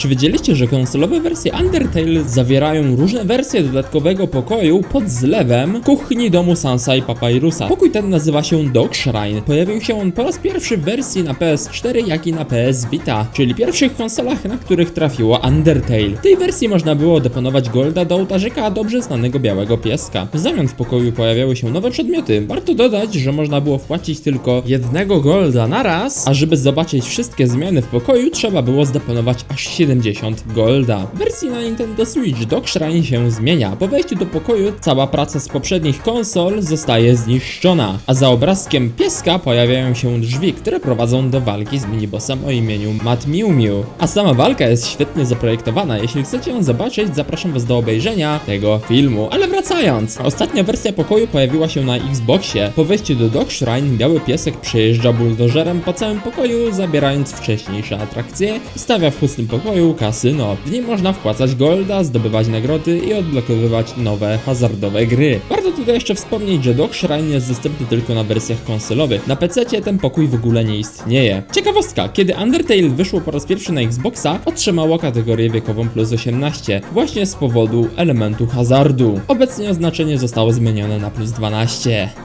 Czy wiedzieliście, że konsolowe wersje Undertale zawierają różne wersje dodatkowego pokoju pod zlewem kuchni domu Sansa i Papyrusa? Pokój ten nazywa się Dog Shrine. Pojawił się on po raz pierwszy w wersji na PS4, jak i na PS Vita, czyli pierwszych konsolach, na których trafiło Undertale. W tej wersji można było deponować golda do ołtarzyka dobrze znanego białego pieska. W zamian w pokoju pojawiały się nowe przedmioty. Warto dodać, że można było wpłacić tylko jednego golda na raz, a żeby zobaczyć wszystkie zmiany w pokoju, trzeba było zdeponować aż 70 golda. W wersji na Nintendo Switch Dog Shrine się zmienia. Po wejściu do pokoju cała praca z poprzednich konsol zostaje zniszczona, a za obrazkiem pieska pojawiają się drzwi, które prowadzą do walki z minibossem o imieniu Mat Miu Miu. A sama walka jest świetnie zaprojektowana. Jeśli chcecie ją zobaczyć, zapraszam was do obejrzenia tego filmu. Ale wracając, ostatnia wersja pokoju pojawiła się na Xboxie. Po wejściu do Dog Shrine biały piesek przejeżdża buldożerem po całym pokoju, zabierając wcześniejsze atrakcje i stawia w pustym pokoju kasyno. W nim można wpłacać golda, zdobywać nagrody i odblokowywać nowe hazardowe gry. Tutaj jeszcze wspomnieć, że Dog Shrine jest dostępny tylko na wersjach konsolowych. Na PC ten pokój w ogóle nie istnieje. Ciekawostka, kiedy Undertale wyszło po raz pierwszy na Xboxa, otrzymało kategorię wiekową plus 18, właśnie z powodu elementu hazardu. Obecnie oznaczenie zostało zmienione na plus 12.